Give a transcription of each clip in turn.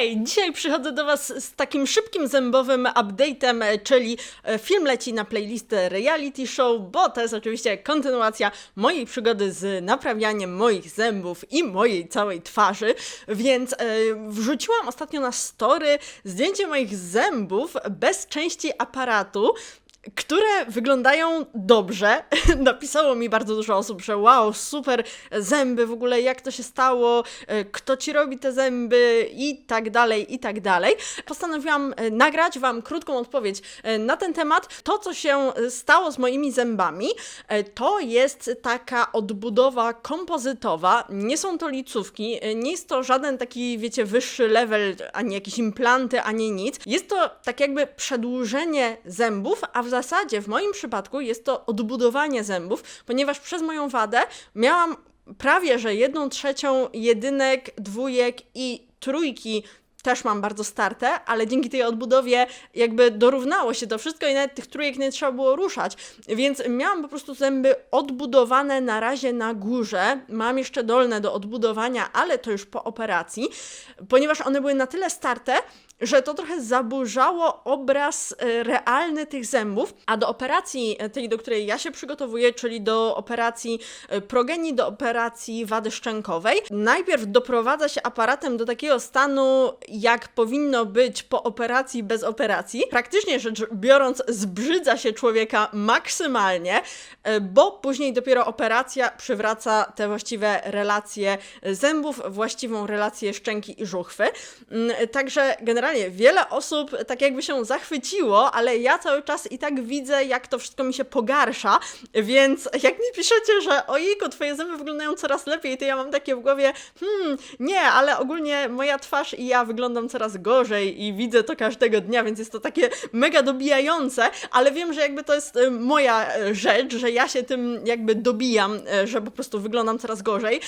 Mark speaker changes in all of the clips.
Speaker 1: Hej, dzisiaj przychodzę do Was z takim szybkim zębowym update'em, e, czyli e, film leci na playlistę reality show, bo to jest oczywiście kontynuacja mojej przygody z naprawianiem moich zębów i mojej całej twarzy, więc e, wrzuciłam ostatnio na story zdjęcie moich zębów bez części aparatu, które wyglądają dobrze. Napisało mi bardzo dużo osób, że wow, super zęby, w ogóle jak to się stało, e, kto ci robi te zęby i tak dalej, i tak dalej. Postanowiłam e, nagrać Wam krótką odpowiedź e, na ten temat. To, co się stało z moimi zębami, to jest taka odbudowa kompozytowa. Nie są to licówki, nie jest to żaden taki, wiecie, wyższy level, ani jakieś implanty, ani nic. Jest to tak jakby przedłużenie zębów, a w zasadzie w moim przypadku jest to odbudowanie zębów, ponieważ przez moją wadę miałam prawie że jedną trzecią jedynek, dwójek i trójki też mam bardzo starte, ale dzięki tej odbudowie jakby dorównało się to wszystko i nawet tych trójek nie trzeba było ruszać, więc miałam po prostu zęby odbudowane na razie na górze, mam jeszcze dolne do odbudowania, ale to już po operacji, ponieważ one były na tyle starte, że to trochę zaburzało obraz e, realny tych zębów, a do operacji e, tej, do której ja się przygotowuję, czyli do operacji e, progenii, do operacji wady szczękowej, najpierw doprowadza się aparatem do takiego stanu, jak powinno być po operacji bez operacji. Praktycznie rzecz biorąc, zbrzydza się człowieka maksymalnie, bo później dopiero operacja przywraca te właściwe relacje zębów, właściwą relację szczęki i żuchwy. Mm, Także generalnie wiele osób tak jakby się zachwyciło, ale ja cały czas i tak widzę, jak to wszystko mi się pogarsza, więc jak mi piszecie, że ojejku, twoje zęby wyglądają coraz lepiej, to ja mam takie w głowie, hmm, nie, ale ogólnie moja twarz i ja wyglądam coraz gorzej i widzę to każdego dnia, więc jest to takie mega dobijające, ale wiem, że jakby to jest y, moja y, rzecz, że ja się tym jakby dobijam, y, że po prostu wyglądam coraz gorzej,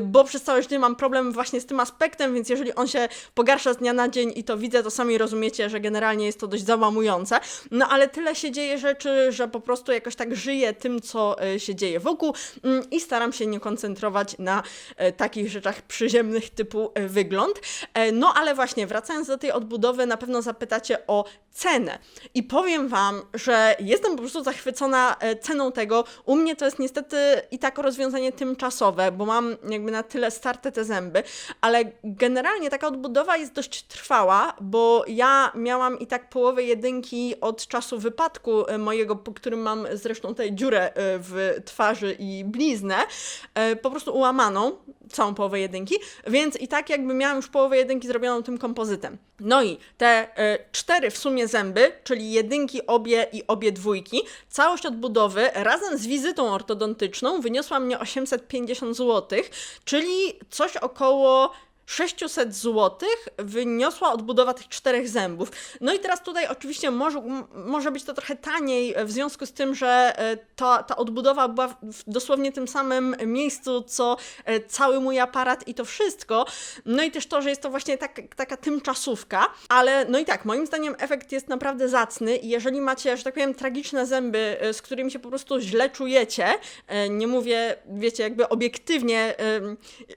Speaker 1: bo przez całe życie mam problem właśnie z tym aspektem, więc jeżeli on się pogarsza z dnia na dzień i to widzę, to sami rozumiecie, że generalnie jest to dość załamujące. No ale tyle się dzieje rzeczy, że po prostu jakoś tak żyję tym, co się dzieje wokół mm, i staram się nie koncentrować na takich rzeczach przyziemnych typu wygląd. E, No ale właśnie, wracając do tej odbudowy, na pewno zapytacie o cenę. I powiem Wam, że jestem po prostu zachwycona e, ceną tego. U mnie to jest niestety i tak rozwiązanie tymczasowe, bo mam jakby na tyle starte te zęby, ale generalnie taka odbudowa jest dość trwała, bo ja miałam i tak połowę jedynki od czasu wypadku e, mojego, po którym mam zresztą tę dziurę e, w twarzy i bliznę, po prostu ułamaną, całą połowę jedynki, więc i tak jakby miałam już połowę jedynki zrobioną tym kompozytem. No i te e, cztery w sumie zęby, czyli jedynki, obie i obie dwójki, całość odbudowy razem z wizytą ortodontyczną wyniosła mnie 850 zł, czyli coś około 600 zł wyniosła odbudowa tych czterech zębów. No i teraz tutaj oczywiście może, może być to trochę taniej w związku z tym, że e, ta, ta odbudowa była w dosłownie tym samym miejscu, co e, cały mój aparat i to wszystko. No i też to, że jest to właśnie tak, taka tymczasówka, ale no i tak, moim zdaniem efekt jest naprawdę zacny i jeżeli macie, że tak powiem, tragiczne zęby, e, z którymi się po prostu źle czujecie, nie mówię, wiecie, jakby obiektywnie,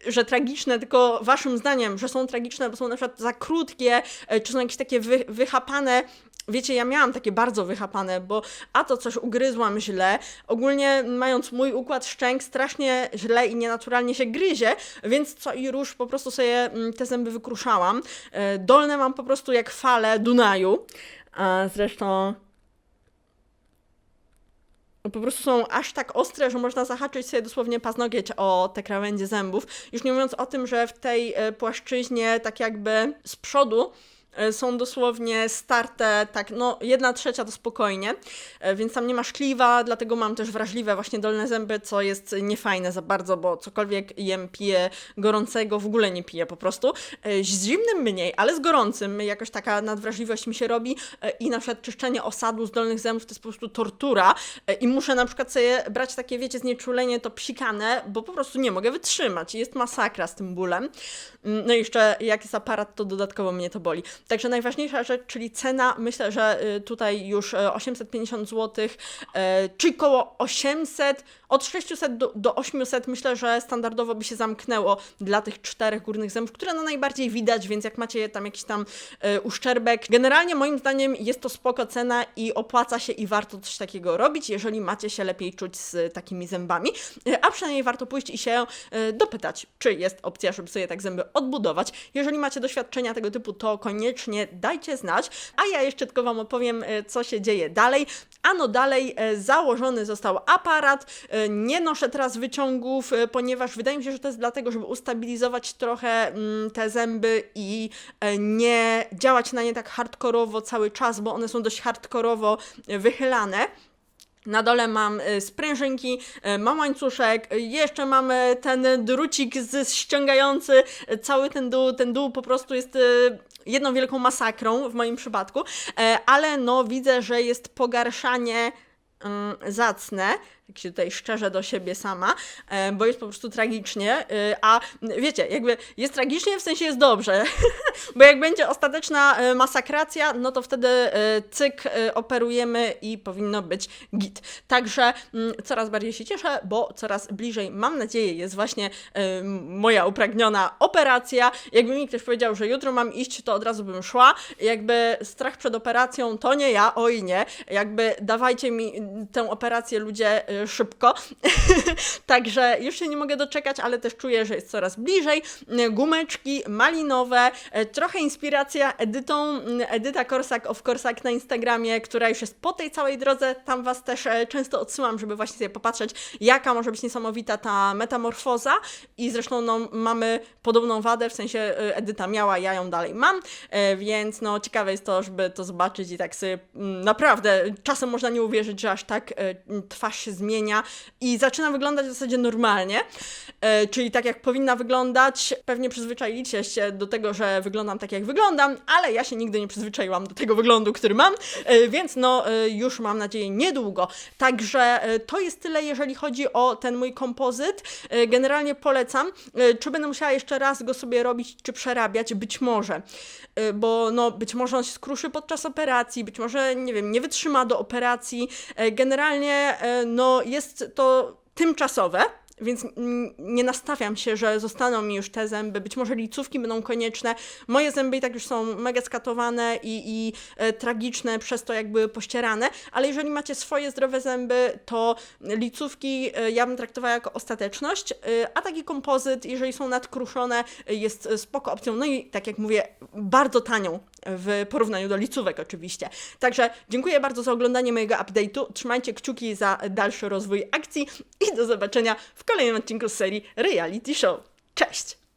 Speaker 1: że tragiczne, tylko waszym zdaniem, że są tragiczne, bo są na przykład za krótkie, e, czy są jakieś takie wy, wychapane. Wiecie, ja miałam takie bardzo wychapane, bo a to coś ugryzłam źle. Ogólnie mając mój układ szczęk strasznie źle i nienaturalnie się gryzie, więc co i róż po prostu sobie mm, te zęby wykruszałam. E, Dolne mam po prostu jak fale Dunaju. A zresztą po prostu są aż tak ostre, że można zahaczyć sobie dosłownie paznogieć o te krawędzie zębów. Już nie mówiąc o tym, że w tej e, płaszczyźnie tak jakby z przodu są dosłownie starte, tak, no jedna trzecia to spokojnie, e, więc tam nie ma szkliwa, dlatego mam też wrażliwe właśnie dolne zęby, co jest niefajne za bardzo, bo cokolwiek jem, piję gorącego, w ogóle nie piję po prostu. E, Z zimnym mniej, ale z gorącym jakoś taka nadwrażliwość mi się robi e, i na przykład czyszczenie osadu z dolnych zębów to jest po prostu tortura e, i muszę na przykład sobie brać takie, wiecie, znieczulenie to psikane, bo po prostu nie mogę wytrzymać jest masakra z tym bólem. Mm, No i jeszcze jak jest aparat, to dodatkowo mnie to boli. Także najważniejsza rzecz, czyli cena, myślę, że y, tutaj już e, 850 zł, e, czyli koło 800, od 600 do, do 800 myślę, że standardowo by się zamknęło dla tych czterech górnych zębów, które no najbardziej widać, więc jak macie tam jakiś tam uszczerbek, generalnie moim zdaniem jest to spoko cena i opłaca się i warto coś takiego robić, jeżeli macie się lepiej czuć z takimi zębami, a przynajmniej warto pójść i się dopytać, czy jest opcja, żeby sobie tak zęby odbudować. Jeżeli macie doświadczenia tego typu, to koniecznie dajcie znać, a ja jeszcze tylko Wam opowiem, e, co się dzieje dalej. Ano dalej e, założony został aparat, e, nie noszę teraz wyciągów, ponieważ wydaje mi się, że to jest dlatego, żeby ustabilizować trochę mm, te zęby i nie działać na nie tak hardkorowo cały czas, bo one są dość hardkorowo wychylane. Na dole mam y, sprężynki, y, mam łańcuszek, y, jeszcze mamy ten drucik z, ściągający cały ten dół. Ten dół po prostu jest jedną wielką masakrą w moim przypadku, e, ale no widzę, że jest pogarszanie mm, zacne. Jak się tutaj szczerze do siebie sama, bo jest po prostu tragicznie. y, A wiecie, jakby jest tragicznie, w sensie jest dobrze, bo jak będzie ostateczna e, masakracja, no to wtedy e, cyk operujemy i powinno być git. Także mm, coraz bardziej się cieszę, bo coraz bliżej, mam nadzieję, jest właśnie moja upragniona operacja. Jakby mi ktoś powiedział, że jutro mam iść, to od razu bym szła. Jakby strach przed operacją to nie ja, oj nie. Jakby dawajcie mi tę operację ludzie szybko. Także już się nie mogę doczekać, ale też czuję, że jest coraz bliżej. Gumeczki malinowe, e, trochę inspiracja Edytą, m, Edyta Korsak of Korsak na Instagramie, która już jest po tej całej drodze. Tam Was też e, często odsyłam, żeby właśnie sobie popatrzeć, jaka może być niesamowita ta metamorfoza. I zresztą no, mamy podobną wadę, w sensie e, Edyta miała, ja ją dalej mam, więc no ciekawe jest to, żeby to zobaczyć i tak sobie mm, naprawdę czasem można nie uwierzyć, że aż tak twarz się zmienia i zaczyna wyglądać w zasadzie normalnie, e, czyli tak jak powinna wyglądać. Pewnie przyzwyczailiście się do tego, że wyglądam tak jak wyglądam, ale ja się nigdy nie przyzwyczaiłam do tego wyglądu, który mam, e, więc no e, już mam nadzieję niedługo. Także to jest tyle, jeżeli chodzi o ten mój kompozyt. Generalnie polecam. Czy będę musiała jeszcze raz go sobie robić, czy przerabiać? Być może, bo no być może on się skruszy podczas operacji, być może, nie wiem, nie wytrzyma do operacji. Generalnie no jest to tymczasowe, więc nie nastawiam się, że zostaną mi już te zęby. Być może licówki będą konieczne. Moje zęby i tak już są mega skatowane i, i e, tragiczne, przez to jakby pościerane, ale jeżeli macie swoje zdrowe zęby, to licówki e, ja bym traktowała jako ostateczność, e, a taki kompozyt, jeżeli są nadkruszone, jest e, spoko opcją. No i tak jak mówię, bardzo tanią w porównaniu do licówek oczywiście. Także dziękuję bardzo za oglądanie mojego update'u. Trzymajcie kciuki za dalszy rozwój akcji i do zobaczenia w kolejnym odcinku serii Reality Show. Cześć!